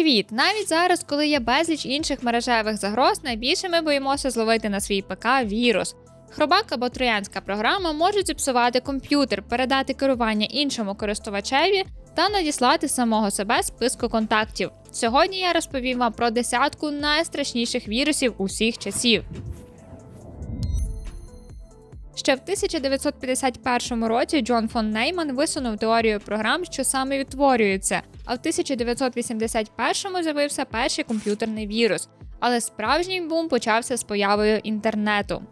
Привіт! Навіть зараз, коли є безліч інших мережевих загроз, найбільше ми боїмося зловити на свій ПК вірус. Хробак або троянська програма можуть зіпсувати комп'ютер, передати керування іншому користувачеві та надіслати самого себе списку контактів. Сьогодні я розповім вам про десятку найстрашніших вірусів усіх часів. Ще в 1951 році Джон фон Нейман висунув теорію програм, що саме відтворюються, а в 1981 з'явився перший комп'ютерний вірус. Але справжній бум почався з появою інтернету.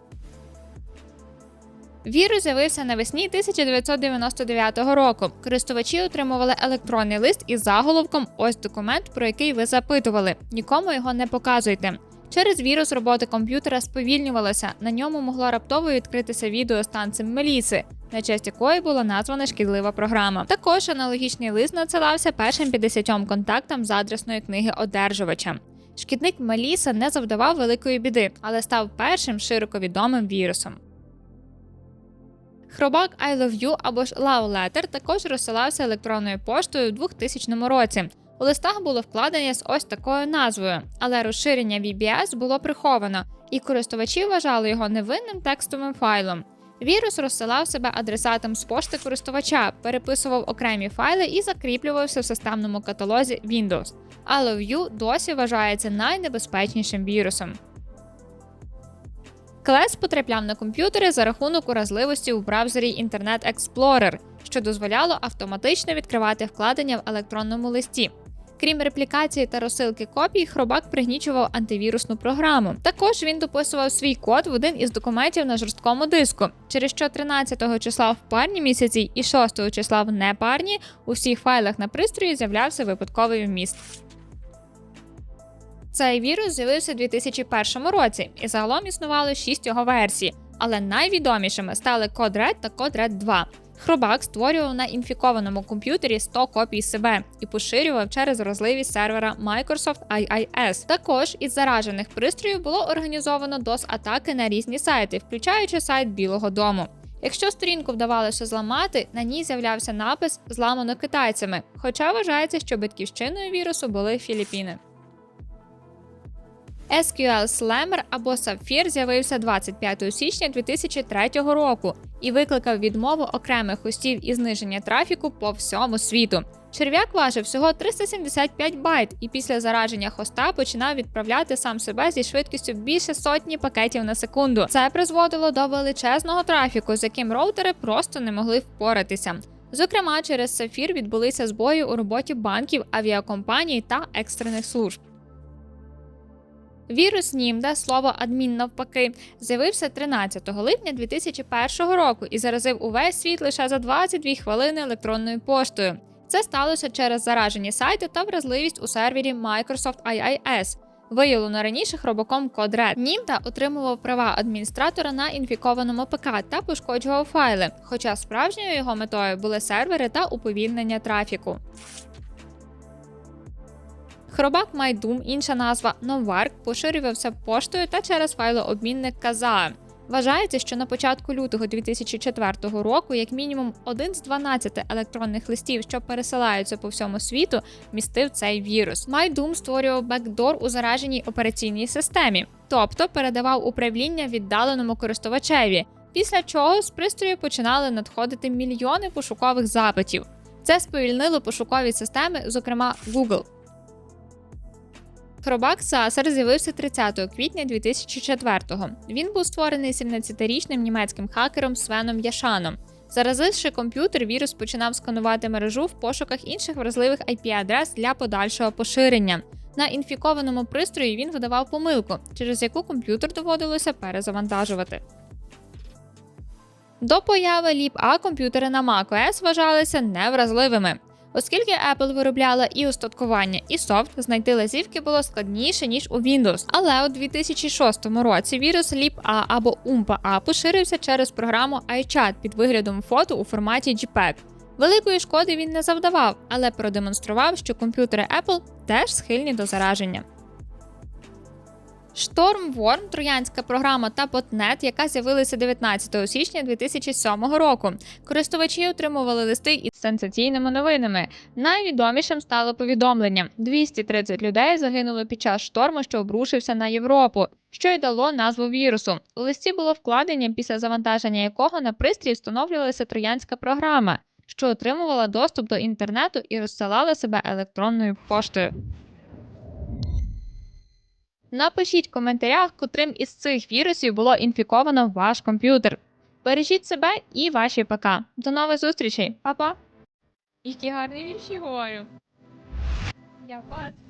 Вірус з'явився навесні 1999 року. Користувачі отримували електронний лист із заголовком Ось документ, про який ви запитували. Нікому його не показуйте. Через вірус робота комп'ютера сповільнювалася. На ньому могло раптово відкритися відео з танцем Меліси, на честь якої була названа шкідлива програма. Також аналогічний лист надсилався першим 50 контактам з адресної книги одержувача. Шкідник Меліса не завдавав великої біди, але став першим широко відомим вірусом. Хробак I Love You або ж Love Letter також розсилався електронною поштою у 2000 році. У листах було вкладення з ось такою назвою, але розширення VBS було приховано, і користувачі вважали його невинним текстовим файлом. Вірус розсилав себе адресатом з пошти користувача, переписував окремі файли і закріплювався в системному каталозі Windows. Love You досі вважається найнебезпечнішим вірусом. Клес потрапляв на комп'ютери за рахунок уразливості у браузері Internet Explorer, що дозволяло автоматично відкривати вкладення в електронному листі. Крім реплікації та розсилки копій, хробак пригнічував антивірусну програму. Також він дописував свій код в один із документів на жорсткому диску, через що 13 числа в парні місяці і 6 числа в непарні у всіх файлах на пристрої з'являвся випадковий вміст. Цей вірус з'явився у 2001 році, і загалом існувало 6 його версій, але найвідомішими стали CodeRed та CodeRed 2. Хробак створював на інфікованому комп'ютері 100 копій себе і поширював через вразливість сервера Microsoft IIS. Також із заражених пристроїв було організовано DOS-атаки на різні сайти, включаючи сайт Білого Дому. Якщо сторінку вдавалося зламати, на ній з'являвся напис Зламано китайцями, хоча вважається, що батьківщиною вірусу були Філіппіни. SQL Slammer або Sapphire з'явився 25 січня 2003 року і викликав відмову окремих хостів і зниження трафіку по всьому світу. Черв'як важив всього 375 байт, і після зараження хоста починав відправляти сам себе зі швидкістю більше сотні пакетів на секунду. Це призводило до величезного трафіку, з яким роутери просто не могли впоратися. Зокрема, через Сафір відбулися збої у роботі банків, авіакомпаній та екстрених служб. Вірус Німда, слово адмін навпаки, з'явився 13 липня 2001 року і заразив увесь світ лише за 22 хвилини електронною поштою. Це сталося через заражені сайти та вразливість у сервері Microsoft IIS. Виявлено раніше хробаком CodeRed. Німда отримував права адміністратора на інфікованому ПК та пошкоджував файли, хоча справжньою його метою були сервери та уповільнення трафіку. Хробак Майдум, інша назва Новарк, поширювався поштою та через файлообмінник Казаа. Вважається, що на початку лютого 2004 року, як мінімум, один з 12 електронних листів, що пересилаються по всьому світу, містив цей вірус. Майдум створював бекдор у зараженій операційній системі, тобто передавав управління віддаленому користувачеві, після чого з пристрою починали надходити мільйони пошукових запитів. Це сповільнило пошукові системи, зокрема Google. Хробак Сасер з'явився 30 квітня 2004-го. Він був створений 17-річним німецьким хакером Свеном Яшаном. Заразивши комп'ютер, вірус починав сканувати мережу в пошуках інших вразливих IP-адрес для подальшого поширення. На інфікованому пристрої він видавав помилку, через яку комп'ютер доводилося перезавантажувати. До появи ліп А комп'ютери на macOS вважалися невразливими. Оскільки Apple виробляла і устаткування, і софт, знайти лазівки було складніше ніж у Windows. Але у 2006 році вірус LeapA або UMPA поширився через програму iChat під виглядом фото у форматі JPEG. Великої шкоди він не завдавав, але продемонстрував, що комп'ютери Apple теж схильні до зараження. Stormworm – троянська програма та ботнет, яка з'явилася 19 січня 2007 року. Користувачі отримували листи із сенсаційними новинами. Найвідомішим стало повідомлення: 230 людей загинуло під час шторму, що обрушився на Європу, що й дало назву вірусу. У листі було вкладення, після завантаження якого на пристрій встановлювалася троянська програма, що отримувала доступ до інтернету і розсилала себе електронною поштою. Напишіть в коментарях, котрим із цих вірусів було інфіковано ваш комп'ютер. Бережіть себе і ваші ПК. До нових зустрічей, Па-па! Які гарні вірші говорю. Я бачу.